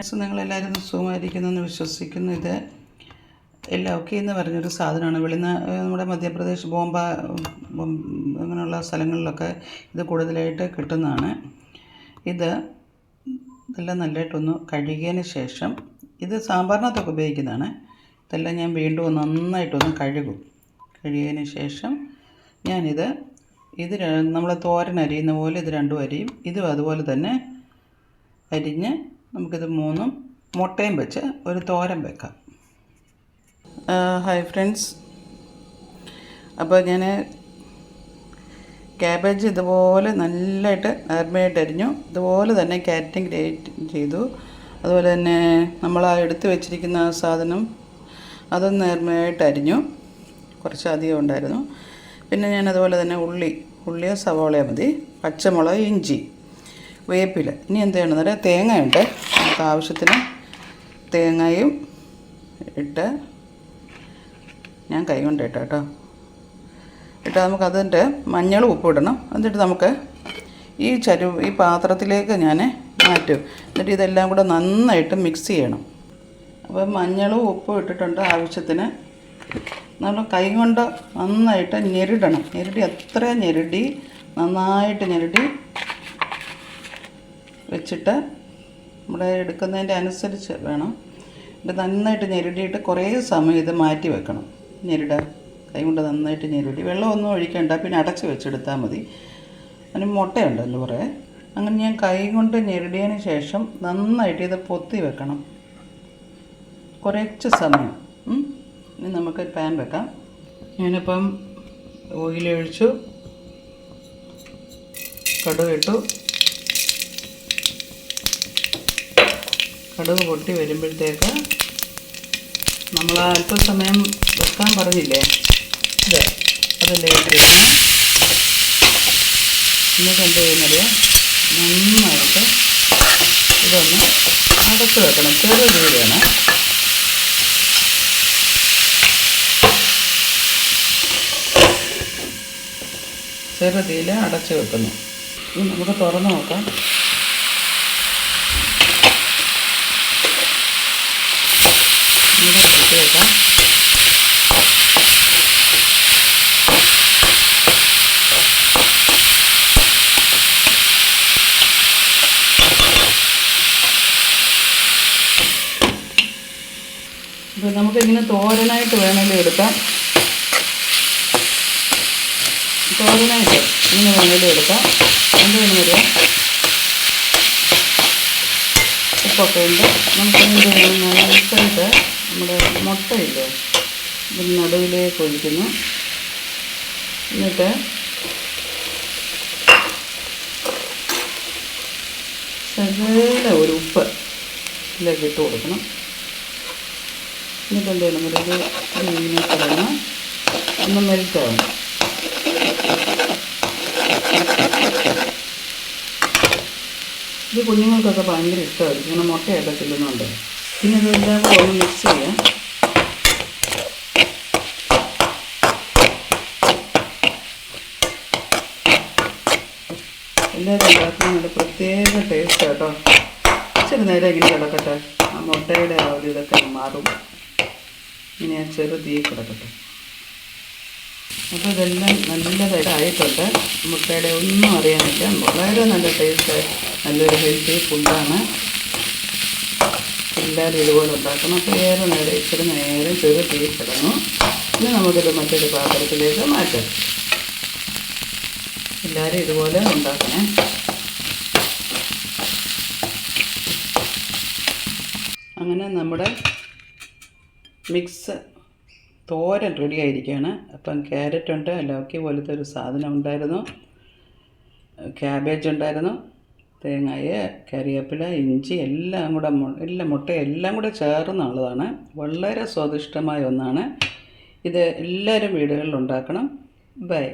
പക്ഷെ നിങ്ങളെല്ലാവരും സുഖമായിരിക്കുന്നു എന്ന് വിശ്വസിക്കുന്നു. ഇത് ലൗക്കി എന്ന് പറഞ്ഞൊരു സാധനമാണ്. വെളിന നമ്മുടെ മധ്യപ്രദേശ് ബോംബ അങ്ങനെയുള്ള സ്ഥലങ്ങളിലൊക്കെ ഇത് കൂടുതലായിട്ട് കിട്ടുന്നതാണ്. ഇത് ഇതെല്ലാം നല്ലതായിട്ടൊന്ന് കഴുകിയതിന് ശേഷം ഇത് സാമ്പാറിനകത്തൊക്കെ ഉപയോഗിക്കുന്നതാണ്. ഇതെല്ലാം ഞാൻ വീണ്ടും നന്നായിട്ടൊന്ന് കഴുകും. കഴുകിയതിന് ശേഷം ഞാനിത് ഇത് നമ്മൾ തോരൻ അരിയുന്ന പോലെ ഇത് രണ്ടും അരിയും. ഇതും അതുപോലെ തന്നെ അരിഞ്ഞ് നമുക്കിത് മൂന്നും മുട്ടയും വെച്ച് ഒരു തോരൻ വെക്കാം. ഹായ് ഫ്രണ്ട്സ് അപ്പോൾ ഞാൻ ക്യാബേജ് ഇതുപോലെ നല്ലതായിട്ട് നേർമയായിട്ട് അരിഞ്ഞു. ഇതുപോലെ തന്നെ ക്യാരറ്റും ഗ്രേറ്റ് ചെയ്തു. അതുപോലെ തന്നെ നമ്മൾ ആ എടുത്ത് വെച്ചിരിക്കുന്ന ആ സാധനം അതും നേർമയായിട്ട് അരിഞ്ഞു. കുറച്ച് അധികം ഉണ്ടായിരുന്നു. പിന്നെ ഞാൻ അതുപോലെ തന്നെ ഉള്ളി ഉള്ളിയോ സവോളയോ മതി. പച്ചമുളക് ഇഞ്ചി. വേപ്പില. ഇനി എന്ത് ചെയ്യണമെന്ന് പറയാം തേങ്ങയുണ്ട് നമുക്ക് ആവശ്യത്തിന് തേങ്ങയും ഇട്ട് ഞാൻ കൈ കൊണ്ട് ഇട്ടോ കേട്ടോ. ഇട്ട് നമുക്ക് അതിന്റെ മഞ്ഞളും ഉപ്പിടണം എന്നിട്ട് നമുക്ക് ഈ ചരു ഈ പാത്രത്തിലേക്ക് ഞാൻ മാറ്റും. എന്നിട്ട് ഇതെല്ലാം കൂടെ നന്നായിട്ട് മിക്സ് ചെയ്യണം. അപ്പോൾ മഞ്ഞളും ഉപ്പും ഇട്ടിട്ടുണ്ട് ആവശ്യത്തിന്. നമ്മൾ കൈ കൊണ്ട് നന്നായിട്ട് ഞെരിടണം. ഞെരടി അത്രയും ഞെരടി നന്നായിട്ട് ഞെരടി വെച്ചിട്ട് നമ്മുടെ എടുക്കുന്നതിന്റെ അനുസരിച്ച് വേണം. ഇത് നന്നായിട്ട് ഞെരുടിയിട്ട് കുറേ സമയം ഇത് മാറ്റി വെക്കണം. ഞെരുട കൈ കൊണ്ട് നന്നായിട്ട് ഞെരുടി. വെള്ളമൊന്നും ഒഴിക്കണ്ട പിന്നെ അടച്ച് വെച്ചെടുത്താൽ മതി. അതിന് മുട്ടയുണ്ടല്ലോ കുറേ അങ്ങനെ ഞാൻ കൈ കൊണ്ട് ഞെരുടിയതിന് ശേഷം നന്നായിട്ട് ഇത് പൊത്തി വെക്കണം. കുറച്ച് സമയം. ഇനി നമുക്ക് പാൻ വെക്കാം. ഞാനിപ്പം ഓയിൽ ഒഴിച്ചു. കടുക് പൊട്ടി വരുമ്പോഴത്തേക്ക് നമ്മൾ അല്പസമയം വെക്കാൻ പറഞ്ഞില്ലേ? ഇത് അതെല്ലാം ഇട്ട് വെക്കണം എന്നിട്ട് എന്ത് ചെയ്യുന്നത് നന്നായിട്ട് ഇതൊന്ന് അടുത്ത് വെക്കണം. ചെറു രീതിയാണ്. ചെറുതിയിൽ അടച്ച് വെക്കുന്നു. നമുക്ക് തുറന്ന് നോക്കാം. വെക്കാം ഇത് നമുക്കിങ്ങനെ തോരനായിട്ട് വേണമെങ്കിൽ എടുക്കാം. തോരനായിട്ട് ഇങ്ങനെ വേണമെങ്കിൽ എടുക്കാം. എന്ത് വേണമെങ്കിൽ ഉപ്പൊക്കെ ഉണ്ട്. നമുക്ക് എന്ത് ചെയ്യണം നന്നായിട്ട് നമ്മുടെ മുട്ടയില്ലേ? ഇതിന് നടുവിലേക്ക് ഒഴിക്കുന്നു. എന്നിട്ട് ശകല ഒരു ഉപ്പ് ഇതിലേക്ക് ഇട്ട് കൊടുക്കണം. എന്നിട്ട് എന്ത് ചെയ്യണം? ഒരു ഇങ്ങനെ കിടന്ന് ഒന്ന് മെൽറ്റാവണം ഇത് കുഞ്ഞുങ്ങൾക്കൊക്കെ ഭയങ്കര ഇഷ്ടമായിരിക്കും. ഇങ്ങനെ മുട്ടയൊക്കെ ചെല്ലുന്നുണ്ട് പിന്നെ ഇതെല്ലാം കൂടെ മിക്സ് ചെയ്യാം. എല്ലാവരും നല്ല പ്രത്യേക ടേസ്റ്റ് കേട്ടോ ഇച്ചിരി നേരം ഇങ്ങനെ കിടക്കട്ടെ. ആ മുട്ടയുടെ ആ ഒരു ഇതൊക്കെ മാറും. ഇങ്ങനെ ആ ചെറു തീ കിടക്കട്ടെ. അപ്പോൾ ഇതെല്ലാം നല്ലതായിട്ട് ആയിട്ടുണ്ട് മുട്ടയുടെ ഒന്നും അറിയാനില്ല. വളരെ നല്ല ടേസ്റ്റ് നല്ലൊരു ഹെൽത്തി ഫുഡാണ് എല്ലാവരും ഇതുപോലെ ഉണ്ടാക്കണം. അപ്പോൾ ഏറെ നേരം ഇച്ചിരി നേരം ചെറു തീ ഇനി നമുക്കിത് മറ്റൊരു പാത്രത്തിലേക്ക് മാറ്റാം. എല്ലാവരും ഇതുപോലെ ഉണ്ടാക്കണേ. അങ്ങനെ നമ്മുടെ മിക്സ് തോരൻ റെഡി ആയിരിക്കുകയാണ്. അപ്പം ക്യാരറ്റ് ഉണ്ട് ലൗക്കി പോലത്തെ ഒരു സാധനം ഉണ്ടായിരുന്നു. ക്യാബേജ് ഉണ്ടായിരുന്നു. തേങ്ങായ കറിവേപ്പില ഇഞ്ചി എല്ലാം കൂടെ എല്ലാം മുട്ട എല്ലാം കൂടെ ചേർന്നുള്ളതാണ് വളരെ സ്വാദിഷ്ടമായ ഒന്നാണ്. ഇത് എല്ലാവരും വീടുകളിൽ ഉണ്ടാക്കണം. ബൈ.